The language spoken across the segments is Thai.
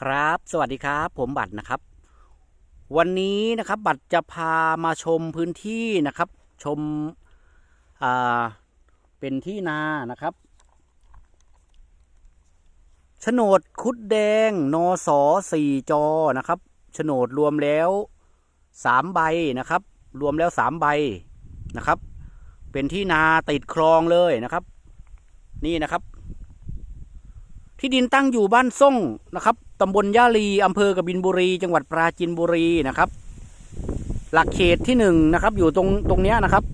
ครับ สวัสดีครับ ผมบัตรนะครับ วันนี้นะครับบัตรจะพามาชมพื้นที่นะครับ ชมอ่าเป็นที่นานะครับโฉนดคุดแดงนอสอสี่จอนะครับโฉนดรวมแล้วสามใบนะครับ รวมแล้วสามใบนะครับ เป็นที่นาติดคลองเลยนะครับ นี่นะครับ ที่ดินตั้งอยู่บ้านส่งนะครับตำบลย่าลีอำเภอกบินบุรี จังหวัดปราจีนบุรีนะครับ หลักเขตที่หนึ่งนะครับ อยู่ตรงตรงเนี้ยนะครับ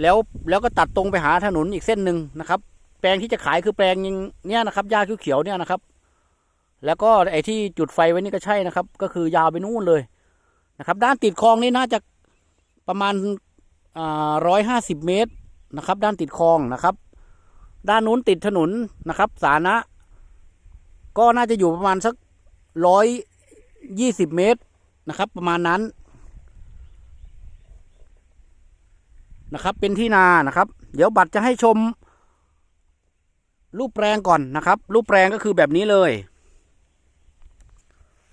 แล้วแล้วก็ตัดตรงไปหาถนนอีกเส้นหนึ่งนะครับ แปลงที่จะขายคือแปลงยังเนี้ยนะครับหญ้าเขียวๆเนี่ยนะครับ แล้วก็ไอ้ที่จุดไฟไว้นี่ก็ใช่นะครับ ก็คือยาวไปนู่นเลยนะครับ ด้านติดคลองนี่น่าจะประมาณร้อยห้าสิบเมตรนะครับ ด้านติดคลองนะครับ ด้านนู้นติดถนนนะครับ สาธารณะ ก็น่าจะอยู่ประมาณสักร้อยยี่สิบเมตรนะครับ ประมาณนั้นนะครับ เป็นที่นานะครับ เดี๋ยวบัตรจะให้ชม รูปแปลงก่อนนะครับ รูปแปลงก็คือแบบนี้เลย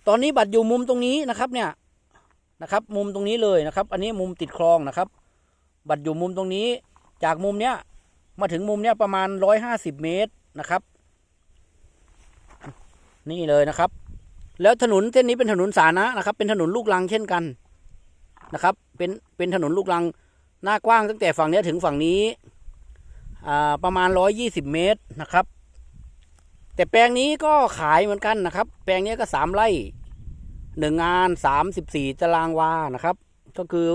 ตอนนี้บัตรอยู่มุมตรงนี้นะครับเนี่ยนะครับ มุมตรงนี้เลยนะครับ อันนี้มุมติดคลองนะครับ บัตรอยู่มุมตรงนี้ จากมุมเนี้ยมาถึงมุมเนี้ยประมาณร้อยห้าสิบเมตรนะครับ นี่เลยนะครับ แล้วถนนเส้นนี้เป็นถนนสาธารณะนะครับ เป็นถนนลูกรังเช่นกันนะครับ เป็นเป็นถนนลูกรังหน้ากว้างตั้งแต่ฝั่งนี้ถึงฝั่งนี้ประมาณร้อยยี่สิบเมตรนะครับ แต่แปลงนี้ก็ขายเหมือนกันนะครับ แปลงนี้ก็สามไร่หนึ่งงานสามสิบสี่ตารางวานะครับ ก็คือ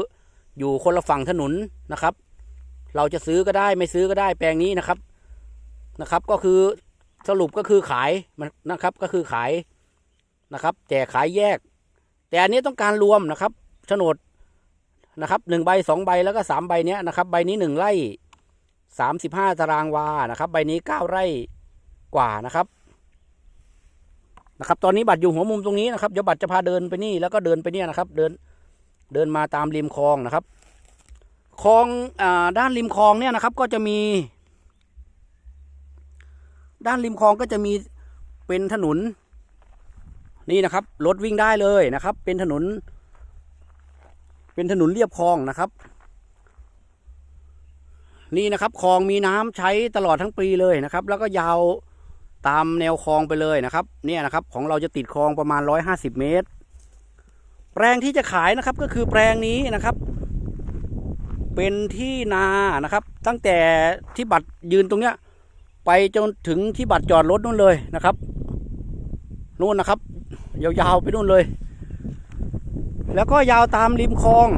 อยู่คนละฝั่งถนนนะครับ เราจะซื้อก็ได้ไม่ซื้อก็ได้แปลงนี้นะครับนะครับ ก็คือ สรุปก็คือขายมันนะครับก็คือขายนะครับแต่ขายแยก แต่อันนี้ต้องการรวมนะครับโฉนดนะครับหนึ่งใบสองใบแล้วก็สามใบเนี้ยนะครับ ใบนี้หนึ่งไร่สามสิบห้าตารางวานะครับ ใบนี้เก้าไร่กว่านะครับนะครับ ตอนนี้บัตรอยู่หัวมุมตรงนี้นะครับเดี๋ยวบัตรจะพาเดินไปนี่แล้วก็เดินไปเนี่ยนะครับ เดินเดินมาตามริมคลองนะครับคลองอ่าด้านริมคลองเนี่ยนะครับ ก็จะมี ด้านริมคลองก็จะมีเป็นถนน นี่นะครับรถวิ่งได้เลยนะครับ เป็นถนน เป็นถนนเรียบคลองนะครับ นี่นะครับคลองมีน้ำใช้ตลอดทั้งปีเลยนะครับ แล้วก็ยาวตามแนวคลองไปเลยนะครับ เนี่ยนะครับของเราจะติดคลองประมาณร้อยห้าสิบเมตร แปลงที่จะขายนะครับก็คือแปลงนี้นะครับ เป็นที่นานะครับ ตั้งแต่ที่บัตรยืนตรงเนี้ย ไปจนถึงที่บัตรจอดรถนู่นเลยนะครับนู่นนะครับ ยาวๆไปนู่นเลย แล้วก็ยาวตามริมคลอง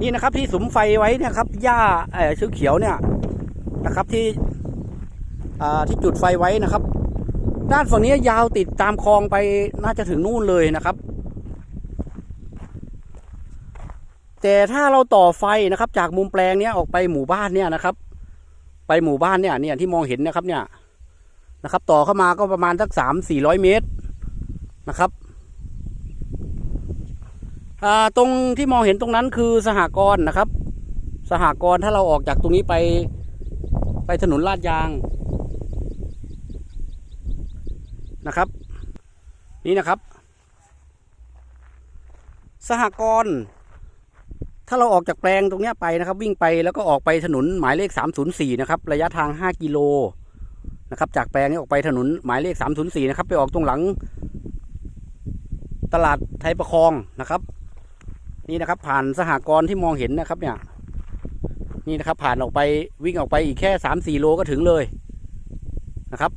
นี่นะครับที่สุมไฟไว้เนี่ยครับหญ้าเอ่อเขียวเนี่ยนะครับที่อ่าที่จุดไฟไว้นะครับ ด้านฝั่งนี้ยาวติดตามคลองไปน่าจะถึงนู่นเลยนะครับ แต่ถ้าเราต่อไฟนะครับ จากมุมแปลงเนี้ยออกไปหมู่บ้านเนี่ยนะครับ ไปหมู่บ้านเนี่ยเนี่ยที่มองเห็นนะครับเนี่ยนะครับ ต่อเข้ามาก็ประมาณสักสามสี่ร้อยเมตรนะครับอ่าตรงที่มองเห็นตรงนั้นคือสหกรณ์นะครับ สหกรณ์ถ้าเราออกจากตรงนี้ไป ไปถนนลาดยางนะครับ นี่นะครับ สหกรณ์ ถ้าเราออกจากแปลงตรงนี้ไปนะครับ วิ่งไปแล้วก็ออกไปถนนหมายเลข 304 นะครับ ระยะทาง 5 กิโลนะครับจากแปลงนี้ออกไปถนนหมายเลข 304 นะครับ ไปออกตรงหลัง ตลาดไทยประคองนะครับ นี่นะครับ ผ่านสหกรณ์ที่มองเห็นนะครับ เนี่ย นี่นะครับ ผ่านออกไปวิ่งออกไปอีกแค่ 3-4 โลก็ถึงเลยนะครับ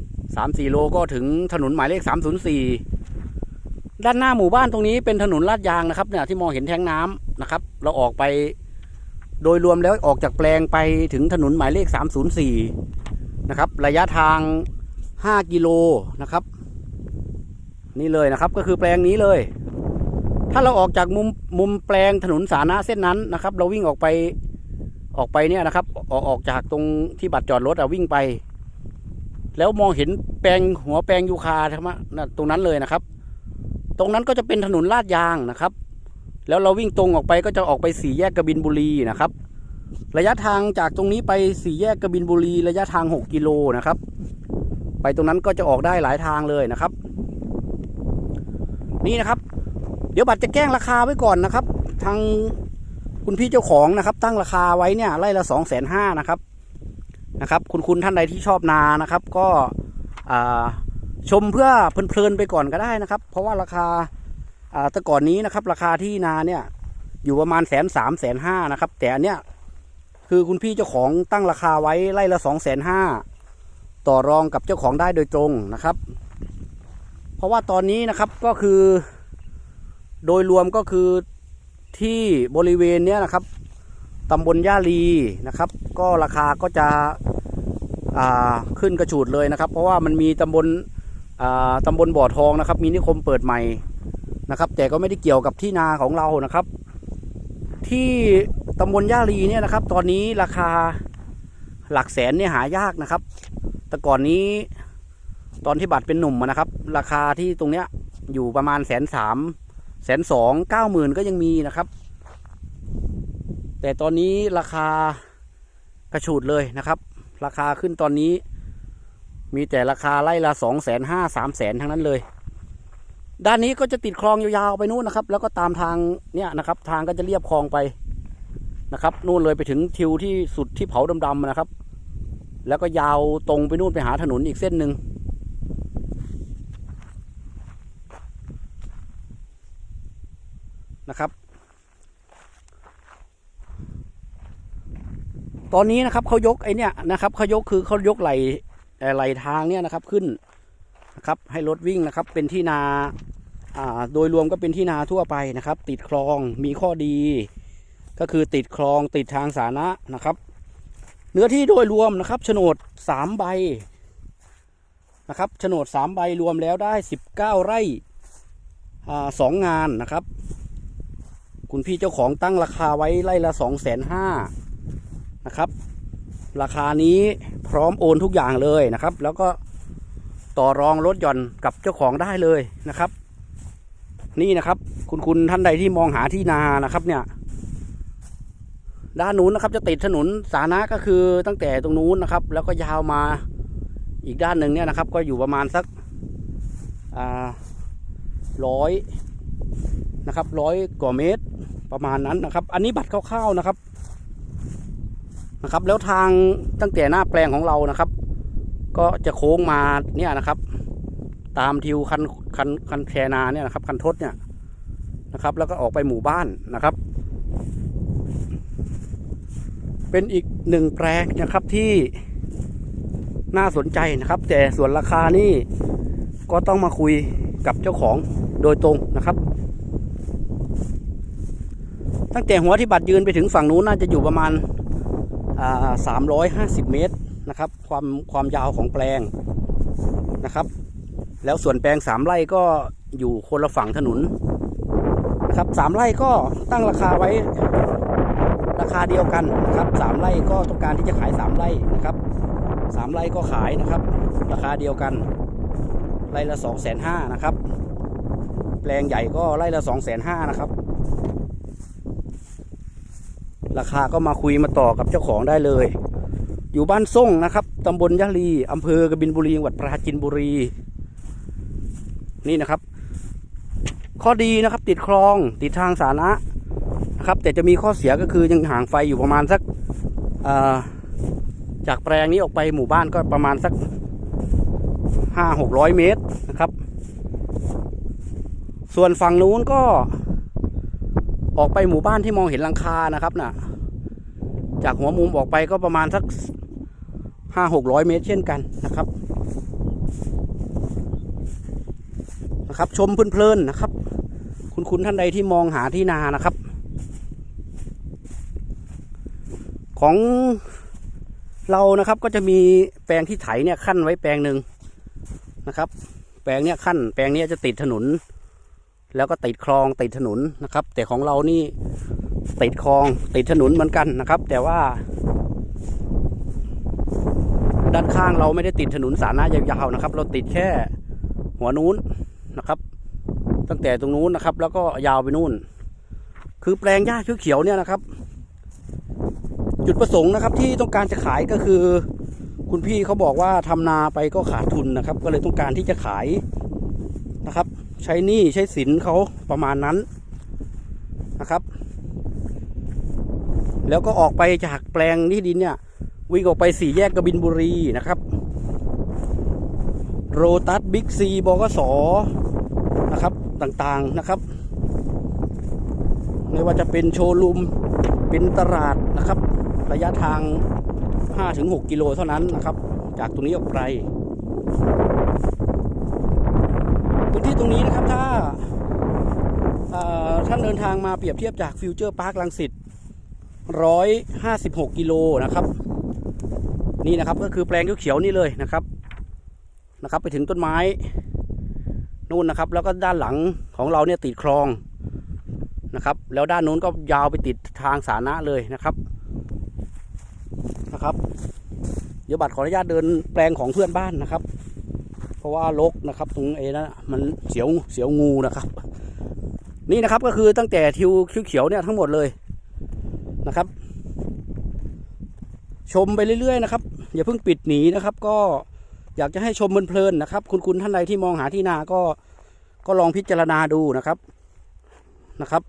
3-4 โลก็ถึงถนนหมายเลข 304 ด้านหน้าหมู่บ้านตรงนี้เป็นถนนลาดยางนะครับ เนี่ยที่มองเห็นแทงน้ำ นะครับ เราออกไป โดยรวมแล้วออกจากแปลงไปถึงถนนหมายเลข 304 นะครับ ระยะทาง 5 กิโลนะครับ นี่เลยนะครับก็คือแปลงนี้เลย ถ้าเราออกจากมุมมุมแปลงถนนสาธารณะเส้นนั้นนะครับ เราวิ่งออกไปออกไปเนี่ยนะครับออกออกจากตรงที่บัตรจอดรถอะวิ่งไป แล้วมองเห็นแปลงหัวแปลงยูคาธรรมะนะตรงนั้นเลยนะครับ ตรงนั้นก็จะเป็นถนนลาดยางนะครับ แล้วเราวิ่งตรงออกไปก็จะออกไปสี่แยกกบินบุรีนะครับ ระยะทางจากตรงนี้ไปสี่แยกกบินบุรี ระยะทาง 6 กิโลนะครับ ไปตรงนั้นก็จะออกได้หลายทางเลยนะครับ นี่นะครับ เดี๋ยวบัตรจะแกล้งราคาไว้ก่อนนะครับ ทางคุณพี่เจ้าของนะครับ ตั้งราคาไว้เนี่ยไร่ละสองแสนห้านะครับนะครับ คุณคุณท่านใดที่ชอบนานะครับ ก็ชมเพื่อเพลินๆไปก่อนก็ได้นะครับ เพราะว่าราคา แต่ก่อนนี้นะครับ ราคาที่นาเนี่ย อยู่ประมาณแสนสามแสนห้านะครับ แต่อันเนี้ยคือคุณพี่เจ้าของตั้งราคาไว้ไร่ละสองแสนห้าต่อรองกับเจ้าของได้โดยตรงนะครับ เพราะว่าตอนนี้นะครับก็คือ โดยรวมก็คือที่บริเวณเนี้ยนะครับตำบลย่าลีนะครับ ก็ราคาก็จะขึ้นกระฉูดเลยนะครับ เพราะว่ามันมีตำบลตำบลบ่อทองนะครับ มีนิคมเปิดใหม่ นะครับ แต่ก็ไม่ได้เกี่ยวกับที่นาของเรานะครับ ที่ตำบลย่าลีเนี่ยนะครับ ตอนนี้ราคาหลักแสนเนี่ยหายากนะครับ แต่ก่อนนี้ตอนที่บัตรเป็นหนุ่มนะครับ ราคาที่ตรงเนี้ยอยู่ประมาณแสนสามแสนสองเก้าหมื่นก็ยังมีนะครับ แต่ตอนนี้ราคากระฉูดเลยนะครับ ราคาขึ้นตอนนี้ มีแต่ราคาไล่ละสองแสนห้าสามแสนทั้งนั้นเลย ด้านนี้ก็จะติดคลองยาวๆไปนู่นนะครับ แล้วก็ตามทางเนี่ยนะครับ ทางก็จะเรียบคลองไปนะครับนู่นเลยไปถึงทิวที่สุดที่เผาดำๆนะครับ แล้วก็ยาวตรงไปนู่นไปหาถนนอีกเส้นหนึ่งนะครับ ตอนนี้นะครับเขายกไอ้เนี่ยนะครับเขายกคือเขายกไหลไหลทางเนี่ยนะครับขึ้น นะครับให้รถวิ่งนะครับเป็นที่นาโดยรวมก็เป็นที่นาทั่วไปนะครับ ติดคลองมีข้อดี ก็คือติดคลองติดทางสาธารณะนะครับ เนื้อที่โดยรวมนะครับโฉนดสามใบนะครับโฉนดสามใบรวมแล้วได้สิบเก้าไร่สองงานนะครับ คุณพี่เจ้าของตั้งราคาไว้ไร่ละสองแสนห้านะครับ ราคานี้พร้อมโอนทุกอย่างเลยนะครับ แล้วก็ ต่อรองลดหย่อนกับเจ้าของได้เลยนะครับ นี่นะครับ คุณคุณท่านใดที่มองหาที่นานะครับ เนี่ย ด้านนู้นนะครับ จะติดถนนสาธารณะก็คือตั้งแต่ตรงนู้นนะครับ แล้วก็ยาวมาอีกด้านหนึ่งเนี่ยนะครับ ก็อยู่ประมาณสักร้อยนะครับร้อยกว่าเมตรประมาณนั้นนะครับ อันนี้บัตรคร่าวๆนะครับนะครับ แล้วทางตั้งแต่หน้าแปลงของเรานะครับ ก็จะโค้งมาเนี่ยนะครับ ตามทิวคันคันคันแคนาเนี่ยนะครับ คันทศเนี่ยนะครับ แล้วก็ออกไปหมู่บ้านนะครับ เป็นอีกหนึ่งแปลงนะครับที่น่าสนใจนะครับ แต่ส่วนราคานี่ก็ต้องมาคุยกับเจ้าของโดยตรงนะครับ ตั้งแต่หัวที่บัตรยืนไปถึงฝั่งนู้นน่าจะอยู่ประมาณสามร้อยห้าสิบเมตร นะครับ ความความยาวของแปลงนะครับ แล้วส่วนแปลงสามไร่ก็อยู่คนละฝั่งถนนนะครับสามไร่ก็ตั้งราคาไว้ราคาเดียวกันนะครับสามไร่ก็ต้องการที่จะขายสามไร่นะครับสามไร่ก็ขายนะครับ ราคาเดียวกันไร่ละสองแสนห้านะครับ แปลงใหญ่ก็ไร่ละสองแสนห้านะครับ ราคาก็มาคุยมาต่อกับเจ้าของได้เลย อยู่บ้านส่งนะครับตำบลยะลีอำเภอกบินบุรีจังหวัดปราจินบุรี นี่นะครับ ข้อดีนะครับ ติดคลองติดทางสาธารณะนะครับ แต่จะมีข้อเสียก็คือยังห่างไฟอยู่ประมาณสักจากแปลงนี้ออกไปหมู่บ้านก็ประมาณสักห้าหกร้อยเมตรนะครับ ส่วนฝั่งนู้นก็ ออกไปหมู่บ้านที่มองเห็นลังคานะครับนะ่ะจากหัวมุมออกไปก็ประมาณสัก ห้าหกร้อยเมตรเช่นกันนะครับนะครับ ชมเพลินๆนะครับ คุณคุณท่านใดที่มองหาที่นานะครับ ของเรานะครับก็จะมีแปลงที่ไถเนี่ยขั้นไว้แปลงหนึ่งนะครับ แปลงเนี้ยขั้น แปลงเนี้ยจะติดถนน แล้วก็ติดคลองติดถนนนะครับ แต่ของเรานี่ติดคลองติดถนนเหมือนกันนะครับ แต่ว่า ด้านข้างเราไม่ได้ติดถนนสาธารณะยาวๆนะครับ เราติดแค่หัวนู้นนะครับ ตั้งแต่ตรงนู้นนะครับ แล้วก็ยาวไปนู่น คือแปลงหญ้าเขียวๆเนี่ยนะครับ จุดประสงค์นะครับที่ต้องการจะขายก็คือ คุณพี่เขาบอกว่าทำนาไปก็ขาดทุนนะครับ ก็เลยต้องการที่จะขายนะครับ ใช้หนี้ใช้สินเขาประมาณนั้นนะครับ แล้วก็ออกไปจากแปลงที่ดินเนี่ย วิ่งออกไปสี่แยกกบินบุรีนะครับ โรตัสบิ๊กซีบกสนะครับต่างๆนะครับ ไม่ว่าจะเป็นโชว์รูมเป็นตลาดนะครับ ระยะทาง 5-6 กิโลเท่านั้นนะครับ จากตรงนี้ออกไปพื้นที่ตรงนี้นะครับถ้าท่านเดินทางมาเปรียบเทียบจากฟิวเจอร์พาร์คลังสิต156 กิโลนะครับ นี่นะครับก็คือแปลงเขียวๆนี่เลยนะครับนะครับ ไปถึงต้นไม้นู่นนะครับ แล้วก็ด้านหลังของเราเนี่ยติดคลองนะครับ แล้วด้านนู้นก็ยาวไปติดทางสาธารณะเลยนะครับนะครับ เดี๋ยวบัตรขออนุญาตเดินแปลงของเพื่อนบ้านนะครับ เพราะว่าลกนะครับตรงเอนะมันเสียวเสียวงูนะครับ นี่นะครับก็คือตั้งแต่ทิวเขียวเนี่ยทั้งหมดเลยนะครับ ชมไปเรื่อยๆนะครับ อย่าเพิ่งปิดหนีนะครับ ก็อยากจะให้ชมเพลินๆนะครับ คุณคุณท่านใดที่มองหาที่นาก็ก็ลองพิจารณาดูนะครับนะครับ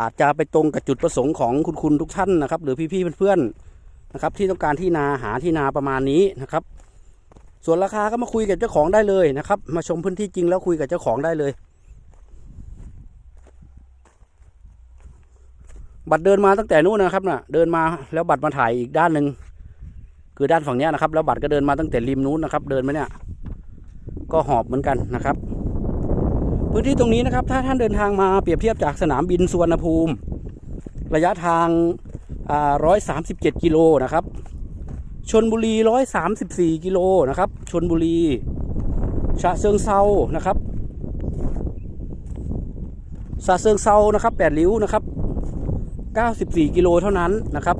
อาจจะไปตรงกับจุดประสงค์ของคุณคุณทุกท่านนะครับ หรือพี่ๆเพื่อนๆนะครับ ที่ต้องการที่นาหาที่นาประมาณนี้นะครับ ส่วนราคาก็มาคุยกับเจ้าของได้เลยนะครับ มาชมพื้นที่จริงแล้วคุยกับเจ้าของได้เลยบัตรเดินมาตั้งแต่นู้นนะครับน่ะ เดินมาแล้วบัตรมาถ่ายอีกด้านหนึ่ง คือด้านฝั่งนี้นะครับ แล้วบัตรก็เดินมาตั้งแต่ริมนู้นนะครับ เดินมาเนี่ย ก็หอบเหมือนกันนะครับ พื้นที่ตรงนี้นะครับ ถ้าท่านเดินทางมาเปรียบเทียบจากสนามบินสุวรรณภูมิ ระยะทางร้อยสามสิบเจ็ดกิโลนะครับชนบุรีร้อยสามสิบสี่กิโลนะครับชนบุรีฉะเชิงเซานะครับฉะเชิงเซานะครับแปดริ้วนะครับ94กิโลเท่านั้นนะครับ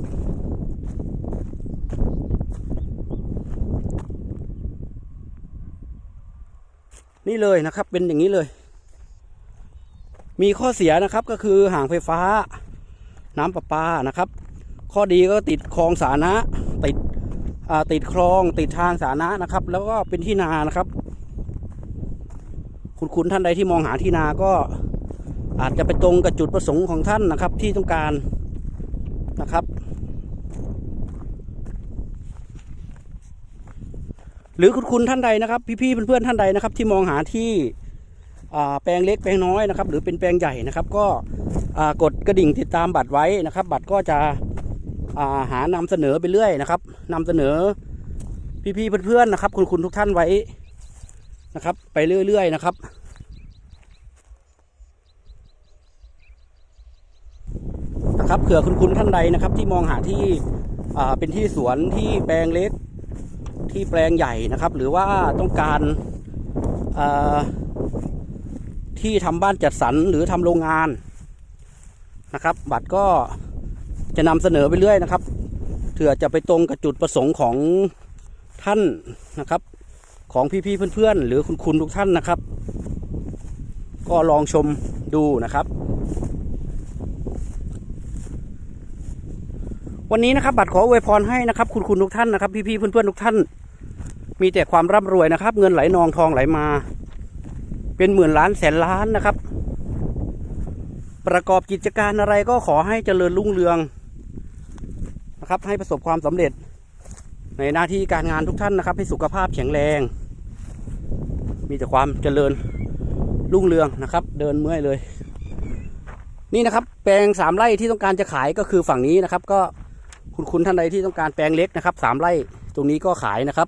นี่เลยนะครับ เป็นอย่างนี้เลย มีข้อเสียนะครับก็คือห่างไฟฟ้า น้ำประปานะครับ ข้อดีก็ติดคลองสาธารณะติดอ่าติดคลองติดทางสาธารณะนะครับ แล้วก็เป็นที่นานะครับ คุณคุณท่านใดที่มองหาที่นาก็อาจจะไปตรงกับจุดประสงค์ของท่านนะครับ ที่ต้องการนะครับ หรือคุณคุณท่านใดนะครับ พี่ๆเพื่อนๆท่านใดนะครับ ที่มองหาที่แปลงเล็กแปลงน้อยนะครับ หรือเป็นแปลงใหญ่นะครับ ก็กดกระดิ่งติดตามบัตรไว้นะครับ บัตรก็จะาหานำเสนอไปเรื่อยนะครับนำเสนอพี่ๆเพื่อนๆนะครับ คุณคุณทุกท่านไว้นะครับ ไปเรื่อยๆนะครับนะครับเผื่อคุณคุณท่านใดนะครับ ที่มองหาที่เป็นที่สวนที่แปลงเล็ก ที่แปลงใหญ่นะครับ หรือว่าต้องการาที่ทำบ้านจัดสรรหรือทำโรงงานนะครับ บัตรก็จะนำเสนอไปเรื่อยนะครับเผื่อจะไปตรงกับจุดประสงค์ของท่านนะครับ ของพี่ๆเพื่อนๆ หรือคุณคุณทุกท่านนะครับ ก็ลองชมดูนะครับ วันนี้นะครับบัตรขออวยพรให้นะครับ คุณคุณทุกท่านนะครับ พี่ๆเพื่อนๆทุกท่าน มีแต่ความร่ำรวยนะครับ เงินไหลนองทองไหลมา เป็นหมื่นล้านแสนล้านนะครับ ประกอบกิจการอะไรก็ขอให้เจริญรุ่งเรืองนะครับ ให้ประสบความสำเร็จ ในหน้าที่การงานทุกท่านนะครับ ให้สุขภาพแข็งแรง มีแต่ความเจริญรุ่งเรืองนะครับ เดินเมื่อยเลย นี่นะครับ แปลงสามไร่ที่ต้องการจะขายก็คือฝั่งนี้นะครับ ก็ คุณคุณท่านใดที่ต้องการแปลงเล็กนะครับสามไร่ตรงนี้ก็ขายนะครับ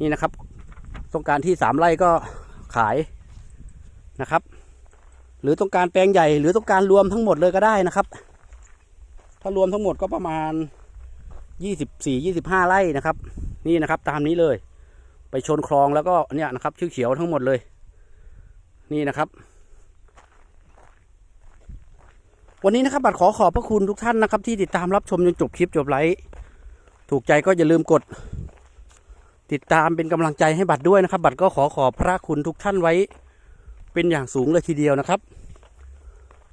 นี่นะครับ ต้องการที่สามไร่ก็ขายนะครับ หรือต้องการแปลงใหญ่ หรือต้องการรวมทั้งหมดเลยก็ได้นะครับ ถ้ารวมทั้งหมดก็ประมาณยี่สิบสี่ยี่สิบห้าไร่นะครับ นี่นะครับ ตามนี้เลย ไปชนคลองแล้วก็เนี่ยนะครับเขียวๆทั้งหมดเลย นี่นะครับ วันนี้นะครับบัตรขอขอบพระคุณทุกท่านนะครับ ที่ติดตามรับชมจนจบคลิปจบไลฟ์ถูกใจก็อย่าลืมกด ติดตามเป็นกำลังใจให้บัตรด้วยนะครับ บัตรก็ขอขอบพระคุณทุกท่านไว้ เป็นอย่างสูงเลยทีเดียวนะครับ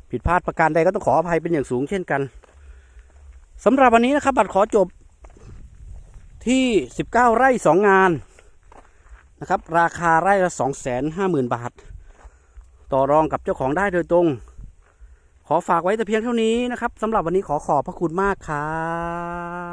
ผิดพลาดประการใดก็ต้องขออภัยเป็นอย่างสูงเช่นกันสำหรับวันนี้นะครับ บัตรขอจบที่ 19 ไร่ 2 งานนะครับ ราคาไร่ละ 250,000 บาท ต่อรองกับเจ้าของได้โดยตรง ขอฝากไว้แต่เพียงเท่านี้นะครับสำหรับวันนี้ขอขอบพระคุณมากครับ